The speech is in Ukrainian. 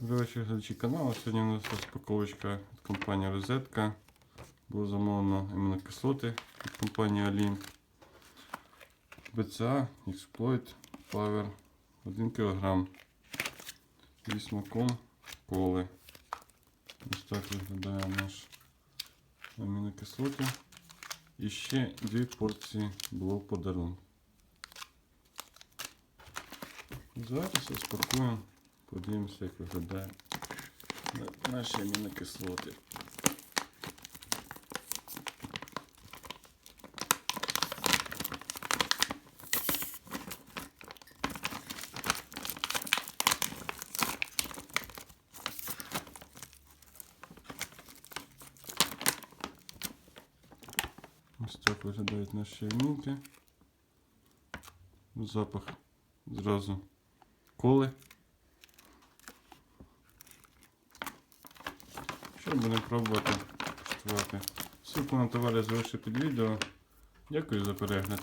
Вечір, глядачі каналу. Сьогодні у нас розпаковочка від компанії Розетка. Було замовлено амінокислоти від компанії Олімп. BCA, Exploit, Power 1 кг. Зі смаком коли. Ось так виглядає наш амінокислоти. І ще дві порції було подарунок. Зараз розпакуємо. Подивимося, як виглядає на- наші амінокислоти. Ось так виглядають наші амінки. Запах зразу коли. Що будемо пробувати куштувати. Ссылку на товари залишу під відео. Дякую за перегляд.